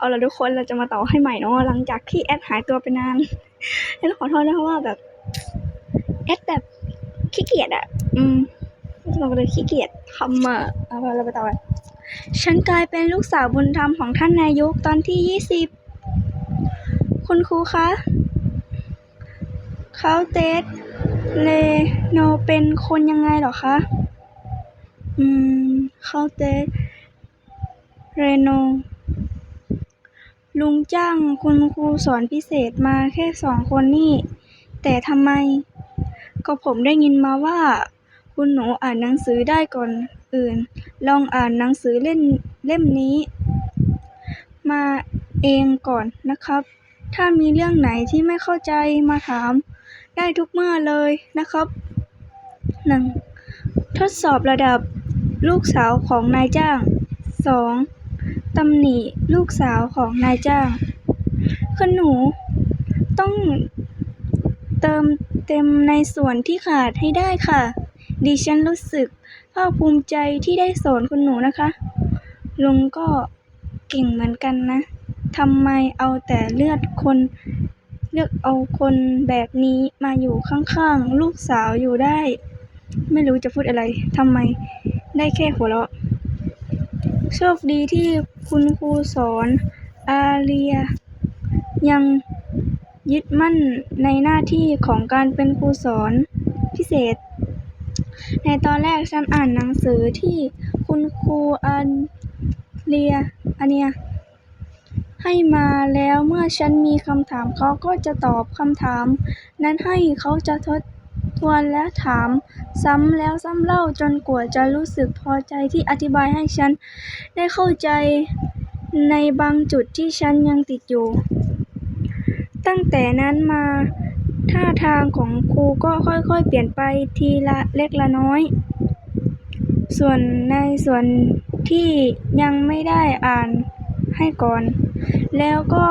เอาละทุกคนเราจะมาต่อให้ใหม่เนาะหลังจากที่แอดหายตัวไปนานแล้วขอโทษนะคะว่าแบบแอดแบบขี้เกียจอะอืมเราเลยขี้เกียจทำอะเอาไปเราไปต่อกันฉันกลายเป็นลูกสาวบุญธรรมของท่านนายกตอนที่ยี่สิบคุณครูคะเขาเตสเลโนเป็นคนยังไงหรอคะ อืมเขาเตสเรโน ลุงจ้างคุณครูสอนพิเศษมาแค่สองคนนี่ แต่ทำไม ก็ผมได้ยินมาว่า คุณหนูอ่านหนังสือได้ก่อนอื่น ลองอ่านหนังสือเล่นเล่มนี้ มาเองก่อนนะครับ ถ้ามีเรื่องไหนที่ไม่เข้าใจมาถาม ได้ทุกเมื่อเลยนะครับหนึ่งทดสอบระดับลูกสาวของนายจ้างสอง ตำหนิลูกสาวของนายจ้างคุณหนูต้องเติมเต็มในส่วนที่ขาดให้ได้ค่ะ ดิฉันรู้สึกภาคภูมิใจที่ได้สอนคุณหนูนะคะ ลุงก็เก่งเหมือนกันนะทำไมเอาแต่เลือดคน เลือกเอาคนแบบนี้มาอยู่ข้างๆ ลูกสาวอยู่ได้ ไม่รู้จะพูดอะไรทำไมได้แค่หัวเราะ โชคดีที่คุณครูสอนอาเรีย ยังยึดมั่นในหน้าที่ของการเป็นครูสอนพิเศษ ในตอนแรกฉันอ่านหนังสือที่คุณครูอาเรียอาเนียให้มาแล้วเมื่อฉันมีคำถามเขาก็จะตอบคำถาม นั้นให้เขาจะทบท วน และถามซ้ำแล้วซ้ำเล่าจนกว่าจะรู้สึกพอใจที่อธิบายให้ฉันได้เข้าใจในบางจุดที่ฉันยังติดอยู่ ตั้งแต่นั้นมาท่าทางของครูก็ค่อยๆ เปลี่ยนไปทีละเล็กละน้อย ส่วนในส่วนที่ยังไม่ได้อ่านให้ก่อน แล้วก็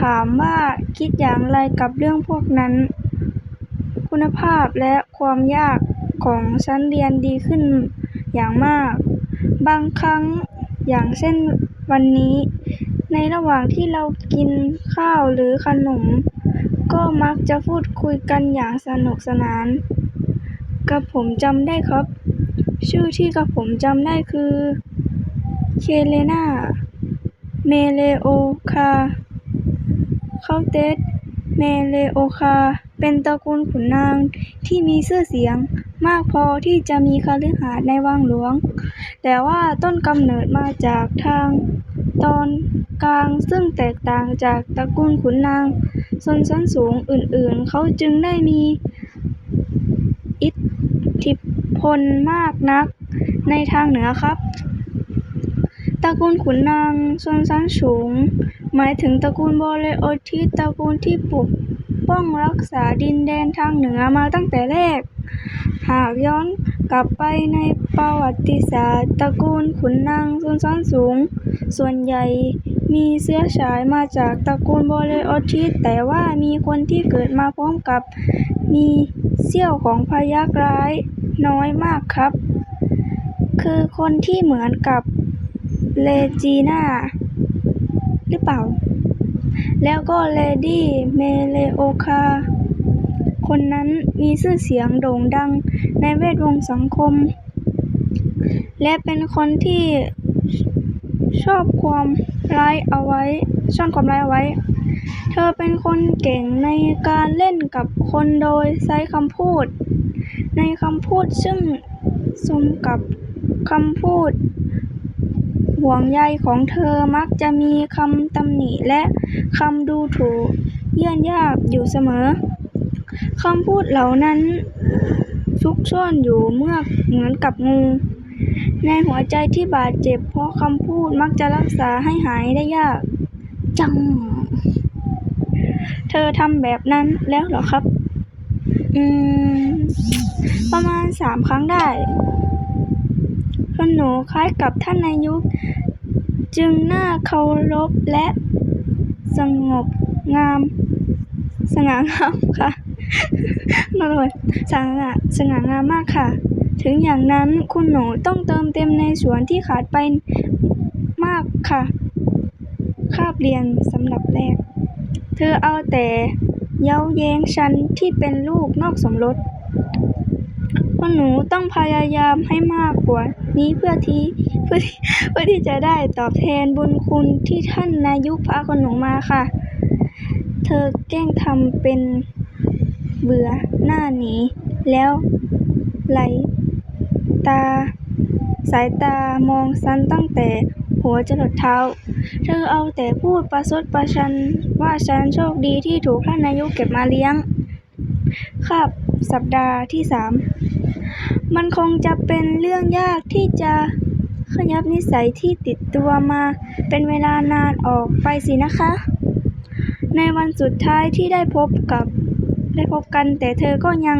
ถามว่าคิดอย่างไรกับเรื่องพวกนั้น คุณภาพและความยากของชั้นเรียนดีขึ้นอย่างมาก บางครั้งอย่างเช่นวันนี้ ในระหว่างที่เรากินข้าวหรือขนม ก็มักจะพูดคุยกันอย่างสนุกสนาน กับผมจำได้ครับ ชื่อที่กับผมจำได้คือเคเลนาเมเลโอคา เขาเตสเมเลโอคา เป็นตระกูลขุนนางที่มีชื่อเสียงมากพอที่จะมีคฤหาสน์ในวังหลวง แต่ว่าต้นกำเนิดมาจากทางตอนกลางซึ่งแตกต่างจากตระกูลขุนนางชนชั้นสูงอื่นๆ เขาจึงได้มีอิทธิพลมากนักในทางเหนือครับตระกูลขุนนางชนชั้นสูง หมายถึงตระกูลโบเลโอทิสตระกูลที่ปก ป้องรักษาดินแดนทางเหนือมาตั้งแต่แรก หากย้อนกลับไปในประวัติศาสตร์ตระกูลขุนนางชนชั้นสูง ส่วนใหญ่มีเชื้อสายมาจากตระกูลโบเลโอทิสแต่ว่ามีคนที่เกิดมาพร้อมกับมีเสี้ยวของพยัคฆ์ร้ายน้อยมากครับ คือคนที่เหมือนกับเลจีน่า หรือเปล่า แล้วก็เลดี้เมเลโอคา คนนั้นมีชื่อเสียงโด่งดังในแวดวงสังคม และเป็นคนที่ชอบความร้ายเอาไว้ซ่อนความร้ายเอาไว้ เธอเป็นคนเก่งในการเล่นกับคนโดยใช้คำพูด ในคำพูดซึ่งสมกับคำพูด ห่วงใยของเธอมักจะมีคำตำหนิและคำดูถูกเยื่อนยากอยู่เสมอคำพูดเหล่านั้นซุกซ่อนอยู่เมื่อเหมือนกับงู ในหัวใจที่บาดเจ็บ เพราะคำพูดมักจะรักษาให้หายได้ยาก จัง เธอทำแบบนั้นแล้วเหรอครับ อืม ประมาณสามครั้งได้ หนูคล้ายกับท่านนายก จึงน่าเคารพและสงบงาม สง่างามค่ะนรดสง่าสง่างามมากค่ะ ถึงอย่างนั้นคุณหนูต้องเติมเต็มในส่วนที่ขาดไปมากค่ะ คาบเรียนสำหรับแรก เธอเอาแต่เย้าแย้งฉันที่เป็นลูกนอกสมรส ต้องพยายามให้มากกว่านี้เพื่อที่เพื่อที่เพื่อที่จะได้ตอบแทนบุญคุณที่ท่านนายุพาคนหนูมาค่ะ เธอแกล้งทำเป็นเบื่อหน้าหนีแล้วไหลตา สายตามองฉันตั้งแต่หัวจรดเท้า เธอเอาแต่พูดประชดประชันว่าฉันโชคดีที่ถูกท่านนายกเก็บมาเลี้ยงคาบสัปดาห์ที่สาม มันคงจะเป็นเรื่องยากที่จะขยับนิสัยที่ติดตัวมาเป็นเวลานานออกไปสินะคะ ในวันสุดท้ายที่ได้พบกับ ได้พบกันแต่เธอก็ยัง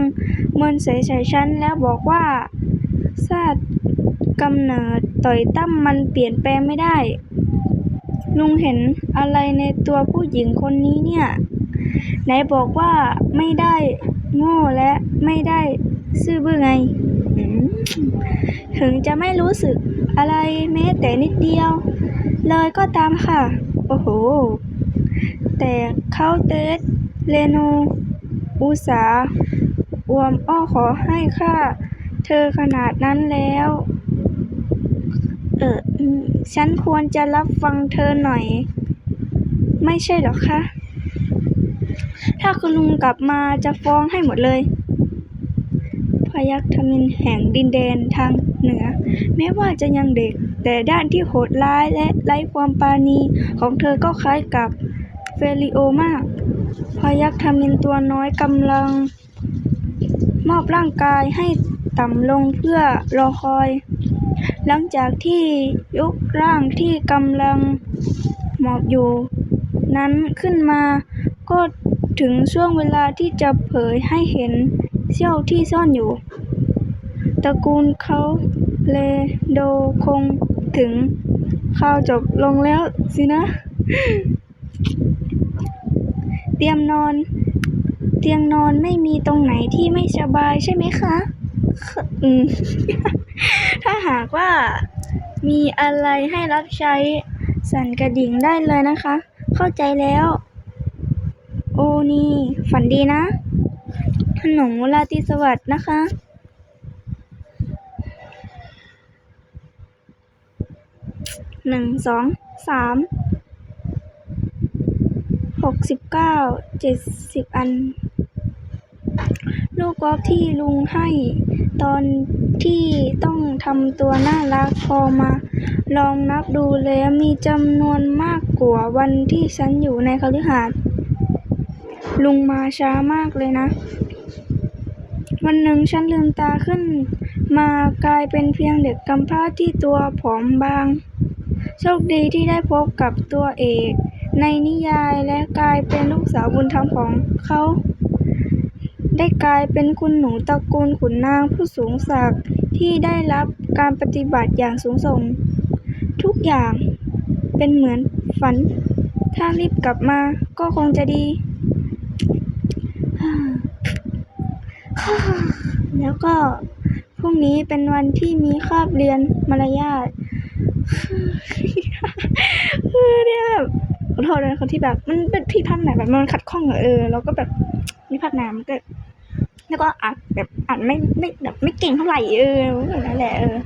เมินเฉยใส่ฉันแล้วบอกว่าชาติกำเนิดต่อยตั้มมันเปลี่ยนแปลงไม่ได้ ลุงเห็นอะไรในตัวผู้หญิงคนนี้เนี่ย ไหนบอกว่าไม่ได้โง่และไม่ได้ซื่อบื้อไง ถึงจะไม่รู้สึกอะไรแม้แต่นิดเดียว เลยก็ตามค่ะ โอ้โห แต่เขาเตสเรโนอุสาอวมอ้อขอให้ค่าเธอขนาดนั้นแล้ว เออฉันควรจะรับฟังเธอหน่อย ไม่ใช่หรอคะ ถ้าคุณลุงกลับมาจะฟ้องให้หมดเลย พยัคฆ์มินแห่งดินแดนทางเหนือ แม้ว่าจะยังเด็ก แต่ด้านที่โหดร้ายและไร้ความปราณีของเธอก็คล้ายกับเฟลิโอมากพยัคฆ์มินตัวน้อยกำลัง มอบร่างกายให้ต่ำลงเพื่อรอคอย หลังจากที่ยกร่างที่กำลังหมอบอยู่ นั้นขึ้นมาก็ถึงช่วงเวลาที่จะเผยให้เห็นเสี้ยวที่ซ่อนอยู่ ตระกูลเขาเลโดคงถึงข่าวจบลงแล้วสินะ เตรียมนอน เตียงนอนไม่มีตรงไหนที่ไม่สบายใช่ไหมคะถ้าหากว่ามีอะไรให้รับใช้สั่นกระดิ่งได้เลยนะคะ เข้าใจแล้ว โอ้นี่ ฝันดีนะ ขนมราตรีสวัสดนะคะ หนึ่งสองสามหกสิบเก้าเจ็ดสิบอัน ลูกกอล์ฟที่ลุงให้ตอนที่ต้องทำตัวน่ารักพอมา ลองนับดูแล้วมีจำนวนมากกว่าวันที่ฉันอยู่ในคฤหาสน์ลุงมาช้ามากเลยนะ วันหนึ่งฉันลืมตาขึ้นมากลายเป็นเพียงเด็กกำพร้าที่ตัวผอมบาง โชคดีที่ได้พบกับตัวเอกในนิยายและกลายเป็นลูกสาวบุญธรรมของเขา ได้กลายเป็นคุณหนูตระกูลขุนนางผู้สูงศักดิ์ที่ได้รับการปฏิบัติอย่างสูงส่ง ทุกอย่างเป็นเหมือนฝัน ถ้ารีบกลับมาก็คงจะดี แล้วก็พรุ่งนี้เป็นวันที่มีคาบเรียนมารยาท คือเนี่ยแบบขอโทษเลยคนที่แบบ มันเป็นพี่พันไหนแบบมันขัดข้องเออแล้วก็แบบมีพักน้ำก็แล้วก็อ่านแบบอ่านไม่ไม่แบบไม่เก่งเท่าไหร่เออแบบนั่นแหละเออ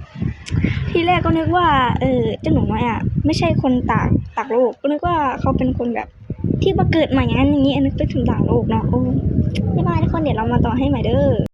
ทีแรกก็นึกว่า เออเจ้าหนูน้อยอะไม่ใช่คนต่างต่างโลกก็นึกว่าเขาเป็นคนแบบ ที่มาเกิดใหม่อย่างนั้นอย่างนี้นึกไปถึงต่างโลกเนาะโอ้ไม่เป็นไรทุกคนเดี๋ยวเรามาต่อให้ใหม่เด้อ